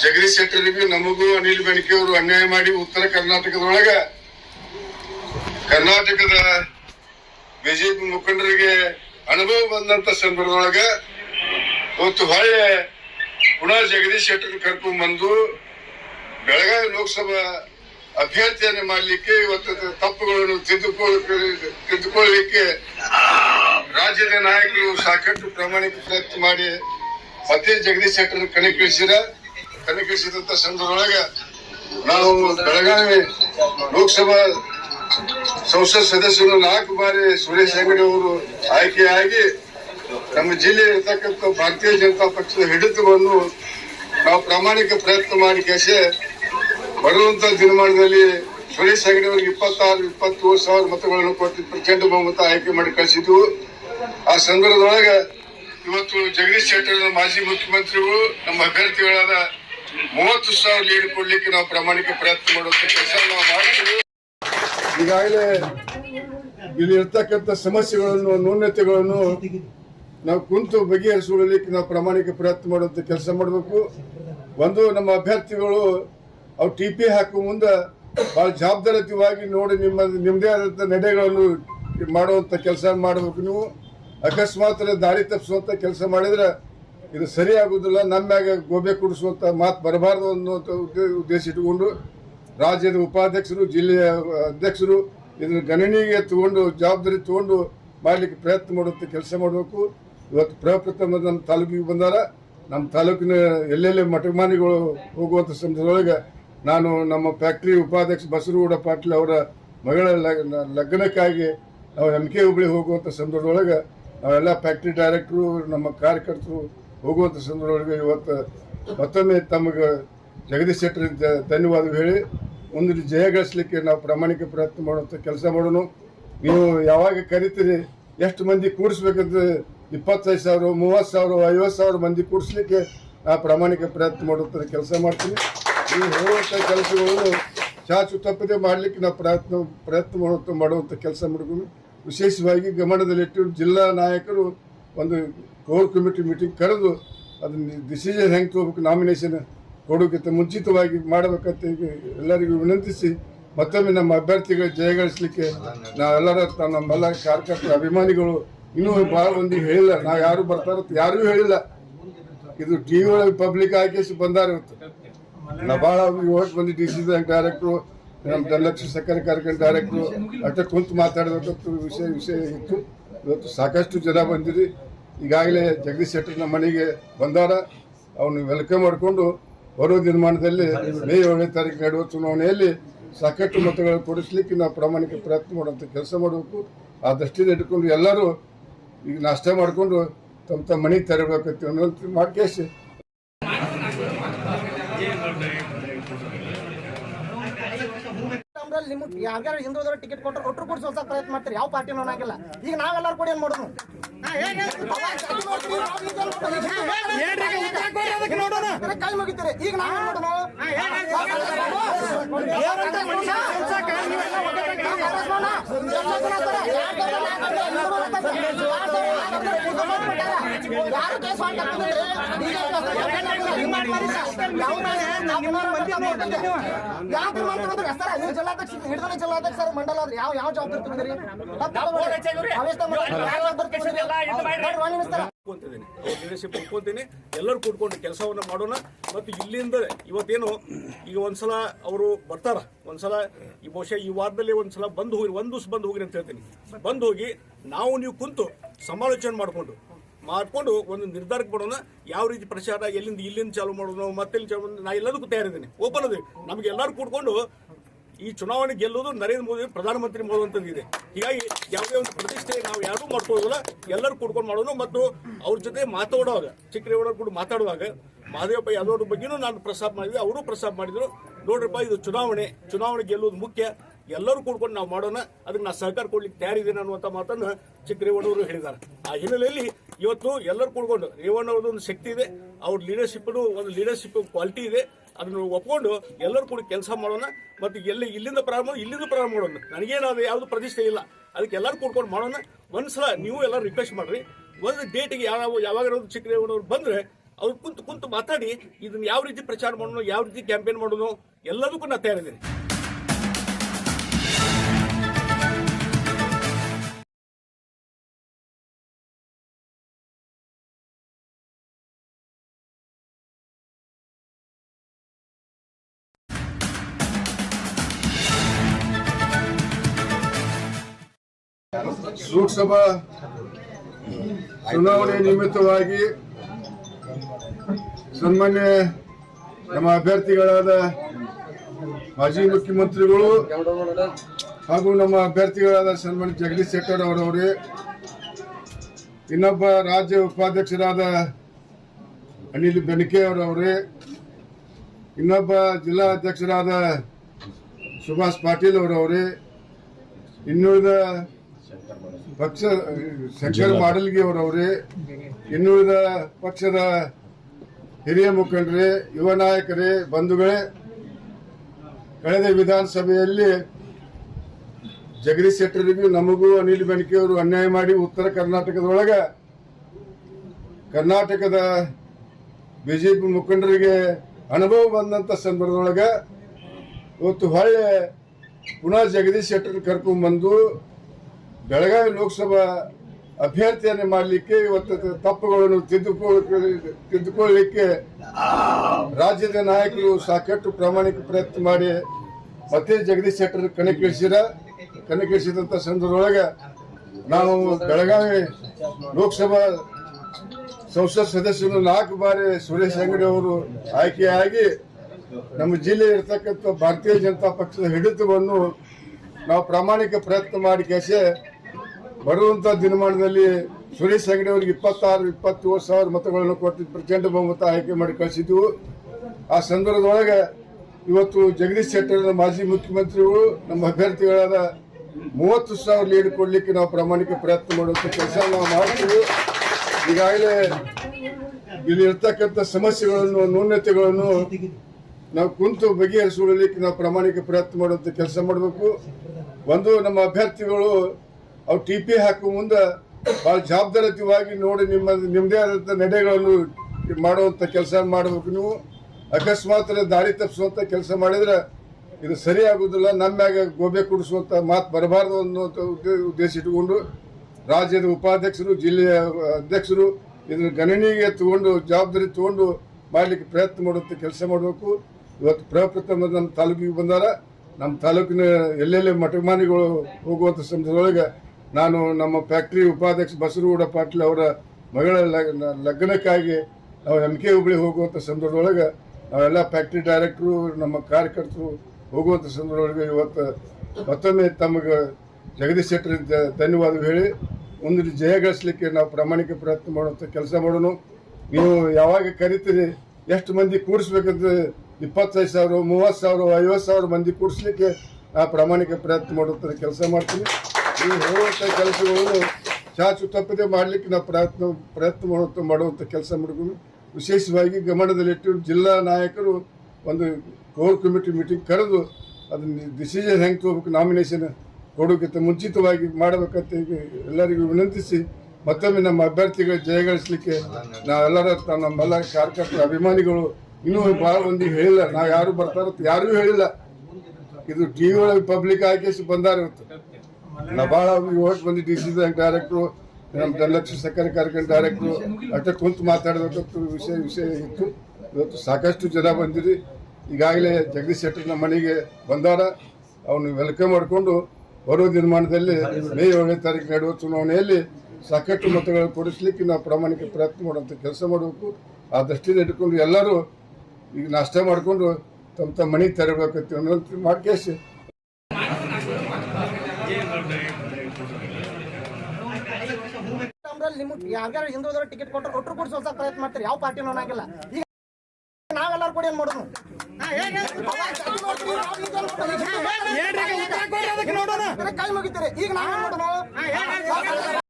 ಜಗದೀಶ್ ಶೆಟ್ಟರಿಗೂ ನಮಗೂ ಅನಿಲ್ ಬೆನಕೆ ಅವರು ಅನ್ಯಾಯ ಮಾಡಿ ಉತ್ತರ ಕರ್ನಾಟಕದೊಳಗ ಕರ್ನಾಟಕದ ಬಿಜೆಪಿ ಮುಖಂಡರಿಗೆ ಅನುಭವ ಬಂದಂತ ಸಂದರ್ಭದೊಳಗ ಇವತ್ತು ಹೊಳೆ ಪುನಃ ಜಗದೀಶ್ ಶೆಟ್ಟರ್ ಕರ್ಕೊಂಡ್ ಬಂದು ಬೆಳಗಾವಿ ಲೋಕಸಭಾ ಅಭ್ಯರ್ಥಿಯನ್ನು ಮಾಡಲಿಕ್ಕೆ ಇವತ್ತು ತಪ್ಪುಗಳನ್ನು ತಿದ್ದುಕೊಳ್ಳ ತಿದ್ದುಕೊಳ್ಳಲಿಕ್ಕೆ ರಾಜ್ಯದ ನಾಯಕರು ಸಾಕಷ್ಟು ಪ್ರಾಮಾಣಿಕ ಪ್ರಯತ್ನ ಮಾಡಿ ಮತ್ತೆ ಜಗದೀಶ್ ಶೆಟ್ಟರ್ ಕಣಕ್ಕಿಳಿಸಿರ ಕಣಕ್ಕಿಳಿಸಿದಂತ ಸಂದರ್ಭದೊಳಗ ನಾವು ಬೆಳಗಾವಿ ಲೋಕಸಭಾ ಸಂಸತ್ ಸದಸ್ಯರು ನಾಲ್ಕು ಬಾರಿ ಸುರೇಶ್ ಅಂಗಡಿ ಅವರು ಆಯ್ಕೆಯಾಗಿ ನಮ್ಮ ಜಿಲ್ಲೆಯ ಇರ್ತಕ್ಕಂಥ ಭಾರತೀಯ ಜನತಾ ಪಕ್ಷದ ಹಿಡಿತವನ್ನು ನಾವು ಪ್ರಾಮಾಣಿಕ ಪ್ರಯತ್ನ ಮಾಡಿ ಕೆಸೆ ಬರುವಂತ ದಿನಮಾನದಲ್ಲಿ ಸುರೇಶ್ ಅಂಗಡಿ ಅವರಿಗೆ ಇಪ್ಪತ್ತಾರು, ಇಪ್ಪತ್ತೇಳು ಸಾವಿರ ಮತಗಳನ್ನು ಕೊಟ್ಟು ಪ್ರಚಂಡ ಬಹುಮತ ಆಯ್ಕೆ ಮಾಡಿ ಕಳಿಸಿದ್ವು ಆ ಸಂದರ್ಭದೊಳಗ ಇವತ್ತು ಜಗದೀಶ್ ಶೆಟ್ಟರ್ ಮಾಜಿ ಮುಖ್ಯಮಂತ್ರಿಗಳು ನಮ್ಮ ಅಭ್ಯರ್ಥಿಗಳಾದ ಮೂವತ್ತು ಸಾವಿರ ಲೀಡ್ ಕೊಡ್ಲಿಕ್ಕೆ ನಾವು ಪ್ರಾಮಾಣಿಕ ಪ್ರಯತ್ನ ಮಾಡುವಂತ ಕೆಲಸ ನಾವು ಮಾಡ್ತೀವಿ ಈಗಾಗಲೇ ಇಲ್ಲಿ ಇರ್ತಕ್ಕಂಥ ಸಮಸ್ಯೆಗಳನ್ನು, ನ್ಯೂನತೆಗಳನ್ನು ನಾವು ಕುಂತು ಬಗೆಹರಿಸಿಕೊಳ್ಳಲಿಕ್ಕೆ ನಾವು ಪ್ರಾಮಾಣಿಕ ಪ್ರಯತ್ನ ಮಾಡುವಂತ ಕೆಲಸ ಮಾಡಬೇಕು. ಒಂದು ನಮ್ಮ ಅಭ್ಯರ್ಥಿಗಳು ಅವ್ರು ಟಿ ಪಿ ಹಾಕುವ ಮುಂದೆ ಬಹಳ ಜವಾಬ್ದಾರಿಯುತವಾಗಿ ನೋಡಿ ನಿಮ್ಮ ನಿಮ್ಮದೇ ಆದಂಥ ನಡೆಗಳನ್ನು ಮಾಡುವಂಥ ಕೆಲಸ ಮಾಡಬೇಕು ನೀವು. ಅಕಸ್ಮಾತ್ ದಾರಿ ತಪ್ಪಿಸುವಂಥ ಕೆಲಸ ಮಾಡಿದ್ರೆ ಇದು ಸರಿಯಾಗುವುದಿಲ್ಲ ಆಗುದಿಲ್ಲ ನಮ್ಮ ಮ್ಯಾಗ ಗೋಬೆ ಕುಡಿಸುವಂತ ಮಾತು ಬರಬಾರ್ದು ಅನ್ನುವಂಥ ಉದ್ದೇ- ಉದ್ದೇಶ ಇಟ್ಟುಕೊಂಡು ರಾಜ್ಯದ ಉಪಾಧ್ಯಕ್ಷರು, ಜಿಲ್ಲೆಯ ಅಧ್ಯಕ್ಷರು ಇದನ್ನು ಗಣನೀಗೆ ತಗೊಂಡು, ಜವಾಬ್ದಾರಿ ತಗೊಂಡು ಮಾಡಲಿಕ್ಕೆ ಪ್ರಯತ್ನ ಮಾಡುವಂತ ಕೆಲಸ ಮಾಡಬೇಕು. ಇವತ್ತು ಪ್ರಪ್ರಥಮ ನಮ್ಮ ತಾಲೂಕಿಗೆ ಬಂದಾರ. ನಮ್ಮ ತಾಲೂಕಿನ ಎಲ್ಲೆಲ್ಲಿ ಮಠಮಾನಿಗಳು ಹೋಗುವಂಥ ಸಂದರ್ಭದೊಳಗೆ ನಾನು ನಮ್ಮ ಫ್ಯಾಕ್ಟ್ರಿ ಉಪಾಧ್ಯಕ್ಷ ಬಸರಗೌಡ ಪಾಟೀಲ್ ಅವರ ಮಗಳ ಲಗ್- ಲಗ್ನಕ್ಕಾಗಿ ನಾವು ಎಂ ಕೆ ಹುಬ್ಳಿ ಹೋಗುವಂಥ ಸಂದರ್ಭದೊಳಗೆ ನಾವೆಲ್ಲ ಫ್ಯಾಕ್ಟ್ರಿ ಡೈರೆಕ್ಟ್ರು, ನಮ್ಮ ಕಾರ್ಯಕರ್ತರು ಹೋಗುವಂತ ಸಂದರ್ಭದೊಳಗೆ ಇವತ್ತು ಮತ್ತೊಮ್ಮೆ ತಮಗೆ ಜಗದೀಶ್ ಶೆಟ್ಟರ್ ಧನ್ಯವಾದ ಹೇಳಿ ಮುಂದಿನ ಜಯ ಗಳಿಸ್ಲಿಕ್ಕೆ ನಾವು ಪ್ರಾಮಾಣಿಕ ಪ್ರಯತ್ನ ಮಾಡುವಂಥ ಕೆಲಸ ಮಾಡೋಣ ನೀವು ಯಾವಾಗ ಕರಿತೀರಿ, ಎಷ್ಟು ಮಂದಿ ಕೂಡಿಸ್ಬೇಕಂತ ಇಪ್ಪತ್ತೈದು ಸಾವಿರ, ಮೂವತ್ತು ಸಾವಿರ, ಐವತ್ತು ಸಾವಿರ ಮಂದಿ ಕೂಡಿಸ್ಲಿಕ್ಕೆ ನಾ ಪ್ರಾಮಾಣಿಕ ಪ್ರಯತ್ನ ಮಾಡುವಂಥ ಕೆಲಸ ಮಾಡ್ತೀನಿ ನೀವು ಹೇಳುವಂಥ ಕೆಲಸಗಳನ್ನು ಚಾಚು ತಪ್ಪದೆ ಮಾಡಲಿಕ್ಕೆ ನಾವು ಪ್ರಯತ್ನ ಪ್ರಯತ್ನ ಮಾಡುವಂಥ ಮಾಡುವಂಥ ಕೆಲಸ ಮಾಡ್ಕೊಂಡು ವಿಶೇಷವಾಗಿ ಗಮನದಲ್ಲಿಟ್ಟು ಜಿಲ್ಲಾ ನಾಯಕರು ಒಂದು ಕೋರ್ ಕಮಿಟಿ ಮೀಟಿಂಗ್ ಕರೆದು ಅದನ್ನ ಡಿಸಿಷನ್ ಹೆಂಗೆ ತಗೋಬೇಕು ನಾಮಿನೇಷನ್ ಕೊಡೋಕ್ಕಿಂತ ಮುಂಚಿತವಾಗಿ ಮಾಡಬೇಕಂತ ಎಲ್ಲರಿಗೂ ವಿನಂತಿಸಿ ಮತ್ತೊಮ್ಮೆ ನಮ್ಮ ಅಭ್ಯರ್ಥಿಗಳು ಜಯಗಳಿಸಲಿಕ್ಕೆ ನಾವೆಲ್ಲರ ನಮ್ಮೆಲ್ಲ ಕಾರ್ಯಕರ್ತರ ಅಭಿಮಾನಿಗಳು ಇನ್ನೂ ಭಾಳ ಮಂದಿ ಹೇಳಿಲ್ಲ. ನಾವು ಯಾರು ಬರ್ತಾರ ಯಾರೂ ಹೇಳಿಲ್ಲ. ಇದು ಟಿ ವಿ ಒಳಗೆ ಪಬ್ಲಿಕ್ ಆಕೇಸಿ ಬಂದಾರ ಇವತ್ತು. ನಾ ಭಾಳ ಇವತ್ತು ಬಂದು ಡಿ ಸಿ ಬ್ಯಾಂಕ್ ಡೈರೆಕ್ಟ್ರು ನಮ್ಮ ಧನಲಕ್ಷ್ಮಿ ಸಕ್ಕರೆ ಕಾರ್ಯಕ್ರಮ ಡೈರೆಕ್ಟ್ರು ಅಷ್ಟೇ ಕುಂತು ಮಾತಾಡಬೇಕಂತ ವಿಷಯ ವಿಷಯ ಇತ್ತು. ಇವತ್ತು ಸಾಕಷ್ಟು ಜನ ಬಂದಿರಿ. ಈಗಾಗಲೇ ಜಗದೀಶ್ ಶೆಟ್ಟರ್ ನಮ್ಮ ಮನೆಗೆ ಬಂದಾರ ಅವನು ವೆಲ್ಕಮ್ ಮಾಡಿಕೊಂಡು ಬರೋ ದಿನಮಾನದಲ್ಲಿ ಮೇ ಏಳನೇ ತಾರೀಕು ನಡೆಯುವ ಚುನಾವಣೆಯಲ್ಲಿ ಸಾಕಷ್ಟು ಮತಗಳನ್ನು ಕೊಡಿಸ್ಲಿಕ್ಕೆ ನಾವು ಪ್ರಾಮಾಣಿಕ ಪ್ರಯತ್ನ ಮಾಡುವಂಥ ಕೆಲಸ ಮಾಡಬೇಕು. ಆ ದೃಷ್ಟಿಯಿಂದ ಇಟ್ಕೊಂಡು ಎಲ್ಲರೂ ಈಗ ನಾಷ್ಟ ಮಾಡಿಕೊಂಡು ತಮ್ಮ ತಮ್ಮ ಮನೆಗೆ ತರಬೇಕಂತ ಅನ್ನೋಂಥ ನಮ್ದ್ರಲ್ಲಿ ನಿಮ್ಗೆ ಯಾರ್ಯಾರು ಹಿಂದುಳಿದವರು ಟಿಕೆಟ್ ಕೊಟ್ಟರು ಒಟ್ಟರು ಕೂಡ ಸೋಲ್ಸಕ್ ಪ್ರಯತ್ನ ಮಾಡ್ತಾರೆ. ಯಾವ ಪಾರ್ಟಿನೂ ಆಗಿಲ್ಲ. ಈಗ ನಾವೆಲ್ಲರೂ ಕೂಡ ಏನ್ ಮಾಡೋದು? ಕೈ ಮುಗಿತಾರೆ. ಈಗ ನಾವ್ ಜಿಲ್ಲಾಧ್ಯಕ್ಷ ಹಿಡಿದ ಜಿಲ್ಲಾಧ್ಯಕ್ಷ ಸರ್ ಮಂಡಲ ಆದ್ರೆ ಯಾವ ಯಾವ ಜವಾಬ್ದಾರಿ ಲೀಡರ್ಶಿಪ್ ಒಪ್ಕೊಂತೀನಿ ಎಲ್ಲರೂ ಕೂಡ್ಕೊಂಡು ಕೆಲಸವನ್ನ ಮಾಡೋಣ. ಮತ್ತು ಇಲ್ಲಿಂದ ಇವತ್ತೇನು ಈಗ ಒಂದ್ಸಲ ಅವರು ಬರ್ತಾರ. ಒಂದ್ಸಲ ಈ ಬಹುಶಃ ಈ ವಾರದಲ್ಲಿ ಒಂದ್ಸಲ ಬಂದು ಹೋಗಿ ಒಂದು ದಿವಸ ಬಂದು ಹೋಗಿ ಅಂತ ಹೇಳ್ತೀನಿ. ಬಂದು ಹೋಗಿ ನಾವು ನೀವು ಕುಂತು ಸಮಾಲೋಚನೆ ಮಾಡಿಕೊಂಡು ಮಾಡ್ಕೊಂಡು ಒಂದು ನಿರ್ಧಾರಕ್ಕೆ ಬರೋಣ. ಯಾವ ರೀತಿ ಪ್ರಚಾರ, ಎಲ್ಲಿಂದ ಇಲ್ಲಿಂದ ಚಾಲು ಮಾಡೋಣ ಮತ್ತೆ ಚಾಲು ನಾ ಎಲ್ಲದಕ್ಕೂ ತಯಾರಿದ್ದೀನಿ. ಓಪನ್ ಅದೇ. ನಮಗೆ ಎಲ್ಲರೂ ಕೂಡ್ಕೊಂಡು ಈ ಚುನಾವಣೆ ಗೆಲ್ಲೋದು ನರೇಂದ್ರ ಮೋದಿ ಪ್ರಧಾನಮಂತ್ರಿ ಮಾಡುವಂತದ್ದಿದೆ ಹೀಗಾಗಿ ಯಾವುದೇ ಒಂದು ಪ್ರತಿಷ್ಠೆ ನಾವು ಯಾರೂ ಮಾಡ್ಕೊಳ್ಳೋದಿಲ್ಲ. ಎಲ್ಲರೂ ಕೂಡ್ಕೊಂಡು ಮಾಡೋಣ ಮತ್ತು ಅವ್ರ ಜೊತೆ ಮಾತಾಡುವಾಗ ಚಿಕ್ಕರೇಗೌಡರು ಕೂಡ ಮಾತಾಡುವಾಗ ಮಹದೇವಪ್ಪ ಯಾದವ್ರ ಬಗ್ಗೆನೂ ನಾನು ಪ್ರಸ್ತಾಪ ಮಾಡಿದ್ವಿ ಅವರು ಪ್ರಸ್ತಾಪ ಮಾಡಿದ್ರು. ನೋಡ್ರಪ್ಪ ಇದು ಚುನಾವಣೆ. ಚುನಾವಣೆ ಗೆಲ್ಲೋದು ಮುಖ್ಯ. ಎಲ್ಲರೂ ಕೂಡ್ಕೊಂಡು ನಾವು ಮಾಡೋಣ. ಅದಕ್ಕೆ ನಾ ಸಹಕಾರ ಕೊಡ್ಲಿಕ್ಕೆ ತಯಾರಿದ್ದೇನೆ ಅನ್ನುವಂಥ ಮಾತನ್ನು ಚಿಕ್ಕರೇಗೌಡರು ಹೇಳಿದ್ದಾರೆ. ಆ ಹಿನ್ನೆಲೆಯಲ್ಲಿ ಇವತ್ತು ಎಲ್ಲರೂ ಕೂಡ್ಕೊಂಡು, ರೇವಣ್ಣ ಅವ್ರದ್ದು ಒಂದು ಶಕ್ತಿ ಇದೆ, ಅವ್ರ ಲೀಡರ್ಶಿಪ್ ಒಂದು ಲೀಡರ್ಶಿಪ್ ಕ್ವಾಲಿಟಿ ಇದೆ, ಅದನ್ನು ಒಪ್ಕೊಂಡು ಎಲ್ಲರೂ ಕೂಡ ಕೆಲಸ ಮಾಡೋಣ, ಮತ್ತು ಎಲ್ಲಿ, ಇಲ್ಲಿಂದ ಪ್ರಾರಂಭ ಇಲ್ಲಿಂದ ಪ್ರಾರಂಭ ಮಾಡೋಣ. ನನಗೇನು ಅದು ಯಾವುದು ಪ್ರತಿಷ್ಠೆ ಇಲ್ಲ. ಅದಕ್ಕೆ ಎಲ್ಲರೂ ಕೂಡ್ಕೊಂಡು ಮಾಡೋಣ. ಒಂದ್ಸಲ ನೀವು ಎಲ್ಲ ರಿಕ್ವೆಸ್ಟ್ ಮಾಡ್ರಿ. ಒಂದು ಡೇಟಿಗೆ ಯಾವ ಯಾವಾಗ ಚಿಕ್ಕರೇಗೌಡವ್ರು ಬಂದರೆ, ಅವ್ರು ಕುಂತು ಕುಂತು ಮಾತಾಡಿ, ಇದನ್ನ ಯಾವ ರೀತಿ ಪ್ರಚಾರ ಮಾಡೋಣ, ಯಾವ ರೀತಿ ಕ್ಯಾಂಪೇನ್ ಮಾಡೋಣ ಎಲ್ಲದಕ್ಕೂ ನಾನು ತಯಾರಿದ್ದೀನಿ. ಲೋಕಸಭಾ ಚುನಾವಣೆ ನಿಮಿತ್ತವಾಗಿ ಸನ್ಮಾನ್ಯ ನಮ್ಮ ಅಭ್ಯರ್ಥಿಗಳಾದ ಮಾಜಿ ಮುಖ್ಯಮಂತ್ರಿಗಳು ಹಾಗೂ ನಮ್ಮ ಅಭ್ಯರ್ಥಿಗಳಾದ ಸನ್ಮಾನ್ಯ ಜಗದೀಶ್ ಶೆಟ್ಟರ್ ಅವರವರೇ, ಇನ್ನೊಬ್ಬ ರಾಜ್ಯ ಉಪಾಧ್ಯಕ್ಷರಾದ ಅನಿಲ್ ಬೆನಕೆ ಅವರವರೇ, ಇನ್ನೊಬ್ಬ ಜಿಲ್ಲಾ ಅಧ್ಯಕ್ಷರಾದ ಸುಭಾಷ್ ಪಾಟೀಲ್ ಅವರವರೇ, ಇನ್ನುಳಿದ ಪಕ್ಷ ಶಂಕರ್ ಮಾಡಲ್ಗಿ ಅವರವರೇ ಇನ್ನುಳಿದ ಪಕ್ಷದ ಹಿರಿಯ ಮುಖಂಡರೇ, ಯುವ ನಾಯಕರೇ, ಬಂಧುಗಳೇ, ಕಳೆದ ವಿಧಾನಸಭೆಯಲ್ಲಿ ಜಗದೀಶ್ ಶೆಟ್ಟರಿಗೂ ನಮಗೂ ಅನಿಲ್ ಬೆನಕೆಯವರು ಅನ್ಯಾಯ ಮಾಡಿ ಉತ್ತರ ಕರ್ನಾಟಕದೊಳಗ ಕರ್ನಾಟಕದ ಬಿಜೆಪಿ ಮುಖಂಡರಿಗೆ ಅನುಭವ ಬಂದಂತ ಸಂದರ್ಭದೊಳಗ ಇವತ್ತು ಹೊಳ್ಳೆ ಪುನಃ ಜಗದೀಶ್ ಶೆಟ್ಟರ್ ಕರ್ಕೊಂಡ್ಬಂದು ಬೆಳಗಾವಿ ಲೋಕಸಭಾ ಅಭ್ಯರ್ಥಿಯನ್ನು ಮಾಡಲಿಕ್ಕೆ ಇವತ್ತು ತಪ್ಪುಗಳನ್ನು ತಿದ್ದುಕೊಳ್ಳ ತಿದ್ದುಕೊಳ್ಳಲಿಕ್ಕೆ ರಾಜ್ಯದ ನಾಯಕರು ಸಾಕಷ್ಟು ಪ್ರಾಮಾಣಿಕ ಪ್ರಯತ್ನ ಮಾಡಿ. ಮತ್ತೆ ಜಗದೀಶ್ ಶೆಟ್ಟರ್ ಕಣಕ್ಕಿಳಿಸಿರ ಕಣಕ್ಕಿಳಿಸಿದಂತ ಸಂದರ್ಭದೊಳಗೆ ನಾವು ಬೆಳಗಾವಿ ಲೋಕಸಭಾ ಸಂಸತ್ ಸದಸ್ಯರು ನಾಲ್ಕು ಬಾರಿ ಸುರೇಶ್ ಅಂಗಡಿ ಅವರು ಆಯ್ಕೆಯಾಗಿ ನಮ್ಮ ಜಿಲ್ಲೆ ಇರತಕ್ಕಂಥ ಭಾರತೀಯ ಜನತಾ ಪಕ್ಷದ ಹಿಡಿತವನ್ನು ನಾವು ಪ್ರಾಮಾಣಿಕ ಪ್ರಯತ್ನ ಮಾಡಿ ಕೆಸೆ ಬರುವಂತ ದಿನಮಾನದಲ್ಲಿ ಸುರೇಶ್ ಅಂಗಡಿ ಅವರಿಗೆ ಇಪ್ಪತ್ತಾರು, ಇಪ್ಪತ್ತೇಳು ಸಾವಿರ ಮತಗಳನ್ನು ಕೊಟ್ಟು ಪ್ರಚಂಡ ಬಹುಮತ ಆಯ್ಕೆ ಮಾಡಿ ಕಳಿಸಿದ್ವು ಆ ಸಂದರ್ಭದೊಳಗೆ ಇವತ್ತು ಜಗದೀಶ್ ಶೆಟ್ಟರ್ ಮಾಜಿ ಮುಖ್ಯಮಂತ್ರಿಗಳು ನಮ್ಮ ಅಭ್ಯರ್ಥಿಗಳಾದ ಮೂವತ್ತು ಸಾವಿರ ಲೀಡ್ ಕೊಡಲಿಕ್ಕೆ ನಾವು ಪ್ರಾಮಾಣಿಕ ಪ್ರಯತ್ನ ಮಾಡುವಂಥ ಕೆಲಸ ನಾವು ಮಾಡ್ತೀವಿ. ಈಗಾಗಲೇ ಇಲ್ಲಿರ್ತಕ್ಕಂಥ ಸಮಸ್ಯೆಗಳನ್ನು, ನ್ಯೂನತೆಗಳನ್ನು ನಾವು ಕುಂತು ಬಗೆಹರಿಸಿಕೊಳ್ಳಲಿಕ್ಕೆ ನಾವು ಪ್ರಾಮಾಣಿಕ ಪ್ರಯತ್ನ ಮಾಡುವಂಥ ಕೆಲಸ ಮಾಡಬೇಕು. ಒಂದು ನಮ್ಮ ಅಭ್ಯರ್ಥಿಗಳು ಅವ್ರು ಟಿ ಪಿ ಹಾಕುವ ಮುಂದೆ ಬಹಳ ಜವಾಬ್ದಾರಿಯುತವಾಗಿ ನೋಡಿ ನಿಮ್ಮ ನಿಮ್ಮದೇ ಆದಂಥ ನಡೆಗಳನ್ನು ಮಾಡುವಂತ ಕೆಲಸ ಮಾಡಬೇಕು ನೀವು. ಅಕಸ್ಮಾತ್ ದಾರಿ ತಪ್ಪಿಸುವಂಥ ಕೆಲಸ ಮಾಡಿದ್ರೆ ಇದು ಸರಿ ಆಗುದಿಲ್ಲ ನಮ್ಮ ಮ್ಯಾಗ ಗೋಬೆ ಕುಡಿಸುವಂತ ಮಾತು ಬರಬಾರ್ದು ಅನ್ನುವಂಥ ಉದ್ದೇಶ ಇಟ್ಟುಕೊಂಡು ರಾಜ್ಯದ ಉಪಾಧ್ಯಕ್ಷರು, ಜಿಲ್ಲೆಯ ಅಧ್ಯಕ್ಷರು ಇದನ್ನು ಗಣನೀಯ ತಗೊಂಡು, ಜವಾಬ್ದಾರಿ ತಗೊಂಡು ಮಾಡಲಿಕ್ಕೆ ಪ್ರಯತ್ನ ಮಾಡುವಂಥ ಕೆಲಸ ಮಾಡಬೇಕು. ಇವತ್ತು ಪ್ರಪ್ರಥಮ ನಮ್ಮ ತಾಲೂಕಿಗೆ ಬಂದಾರ. ನಮ್ಮ ತಾಲೂಕಿನ ಎಲ್ಲೆಲ್ಲಿ ಮಠಮಾನಿಗಳು ಹೋಗುವಂತ ಸಂದರ್ಭದೊಳಗೆ ನಾನು ನಮ್ಮ ಫ್ಯಾಕ್ಟ್ರಿ ಉಪಾಧ್ಯಕ್ಷ ಬಸರಗೌಡ ಪಾಟೀಲ್ ಅವರ ಮಗಳ ಲಗ್- ಲಗ್ನಕ್ಕಾಗಿ ನಾವು ಎಂ ಕೆ ಹುಬ್ಳಿ ಹೋಗುವಂಥ ಸಂದರ್ಭದೊಳಗೆ ನಾವೆಲ್ಲ ಫ್ಯಾಕ್ಟ್ರಿ ಡೈರೆಕ್ಟ್ರು, ನಮ್ಮ ಕಾರ್ಯಕರ್ತರು ಹೋಗುವಂಥ ಸಂದರ್ಭದೊಳಗೆ ಇವತ್ತು ಮತ್ತೊಮ್ಮೆ ತಮಗೆ ಜಗದೀಶ್ ಶೆಟ್ಟರಿಂದ ಧನ್ಯವಾದ ಹೇಳಿ, ಒಂದು ಜಯ ಗಳಿಸ್ಲಿಕ್ಕೆ ನಾವು ಪ್ರಾಮಾಣಿಕ ಪ್ರಯತ್ನ ಮಾಡುವಂಥ ಕೆಲಸ ಮಾಡೋಣ. ನೀವು ಯಾವಾಗ ಕರಿತೀರಿ, ಎಷ್ಟು ಮಂದಿ ಕೂಡಿಸ್ಬೇಕಂತ ಇಪ್ಪತ್ತೈದು ಸಾವಿರ, ಮೂವತ್ತು ಸಾವಿರ, ಐವತ್ತು ಸಾವಿರ ಮಂದಿ ಕೂಡಿಸ್ಲಿಕ್ಕೆ ಆ ಪ್ರಾಮಾಣಿಕ ಪ್ರಯತ್ನ ಮಾಡುವಂಥ ಕೆಲಸ ಮಾಡ್ತೀನಿ ನೀವು ಹೋಗುವಂಥ ಕೆಲಸಗಳನ್ನು ಚಾಚು ತಪ್ಪದೆ ಮಾಡಲಿಕ್ಕೆ ನಾವು ಪ್ರಯತ್ನ ಪ್ರಯತ್ನ ಮಾಡುವಂಥ ಮಾಡುವಂಥ ಕೆಲಸ ಮಾಡಿಕೊಂಡು ವಿಶೇಷವಾಗಿ ಗಮನದಲ್ಲಿಟ್ಟು ಜಿಲ್ಲಾ ನಾಯಕರು ಒಂದು ಕೋರ್ ಕಮಿಟಿ ಮೀಟಿಂಗ್ ಕರೆದು ಅದನ್ನ ಡಿಸಿಷನ್ ಹೆಂಗೆ ತಗೋಬೇಕು ನಾಮಿನೇಷನ್ ಕೊಡೋಕ್ಕಿಂತ ಮುಂಚಿತವಾಗಿ ಮಾಡಬೇಕಂತ ಎಲ್ಲರಿಗೂ ವಿನಂತಿಸಿ ಮತ್ತೊಮ್ಮೆ ನಮ್ಮ ಅಭ್ಯರ್ಥಿಗಳ ಜಯಗಳಿಸಲಿಕ್ಕೆ ನಾವೆಲ್ಲರ ನಮ್ಮೆಲ್ಲ ಕಾರ್ಯಕರ್ತರ ಅಭಿಮಾನಿಗಳು ಇನ್ನೂ ಭಾಳ ಮಂದಿ ಹೇಳಿಲ್ಲ. ನಾವು ಯಾರು ಬರ್ತಾರ ಯಾರಿಗೂ ಹೇಳಿಲ್ಲ. ಇದು ಟಿ ವಿ ಒಳಗೆ ಪಬ್ಲಿಕ್ ಆಕೇಸಿ ಬಂದಾರ ಇವತ್ತು. ನಾವು ಭಾಳ ಇವತ್ತು ಬಂದು ಡಿ ಸಿ ಬ್ಯಾಂಕ್ ಡೈರೆಕ್ಟ್ರು ನಮ್ಮ ಧನಲಕ್ಷ್ಮಿ ಸಕ್ಕರೆ ಕಾರ್ಯಕ್ರಮ ಡೈರೆಕ್ಟ್ರು ಅಷ್ಟೇ ಕುಂತು ಮಾತಾಡಬೇಕು ವಿಷಯ ವಿಷಯ ಇತ್ತು. ಇವತ್ತು ಸಾಕಷ್ಟು ಜನ ಬಂದಿರಿ. ಈಗಾಗಲೇ ಜಗದೀಶ್ ಶೆಟ್ಟರ್ ನಮ್ಮ ಮನೆಗೆ ಬಂದಾರ. ಅವನು ವೆಲ್ಕಮ್ ಮಾಡಿಕೊಂಡು ಬರುವ ದಿನಮಾನದಲ್ಲಿ ಮೇ ಏಳನೇ ತಾರೀಕು ನಡೆಯುವ ಚುನಾವಣೆಯಲ್ಲಿ ಸಾಕಷ್ಟು ಮತಗಳನ್ನು ಕೊಡಿಸ್ಲಿಕ್ಕೆ ನಾವು ಪ್ರಾಮಾಣಿಕ ಪ್ರಯತ್ನ ಮಾಡುವಂಥ ಕೆಲಸ ಮಾಡಬೇಕು. ಆ ದೃಷ್ಟಿಯಿಂದ ಇಟ್ಕೊಂಡು ಎಲ್ಲರೂ ಈಗ ನಾಷ್ಟ ಮಾಡಿಕೊಂಡು ತಮ್ಮ ತಮ್ಮ ಮನೆಗೆ ತೆರಬೇಕಂತ ಮಾಡ್ಕೇಸಿ ನಿಮ್ಗೆ ಯಾರ್ಯಾರು ಹಿಂದೂದವ್ರ ಟಿಕೆಟ್ ಕೊಟ್ಟರು ಒಟ್ಟರು ಕೂಡ ಸೋಲ್ಸಕ್ ಪ್ರಯತ್ನ ಮಾಡ್ತೀರಿ ಯಾವ ಪಾರ್ಟಿನೂ ಅನ್ನಂಗಿಲ್ಲ ಈಗ ನಾವೆಲ್ಲರೂ ಕೂಡ ಏನ್ ಮಾಡೋದು ಕೈ ಮುಗಿತೀರಿ ಈಗ ನಾವೇನ್ ಮಾಡೋದು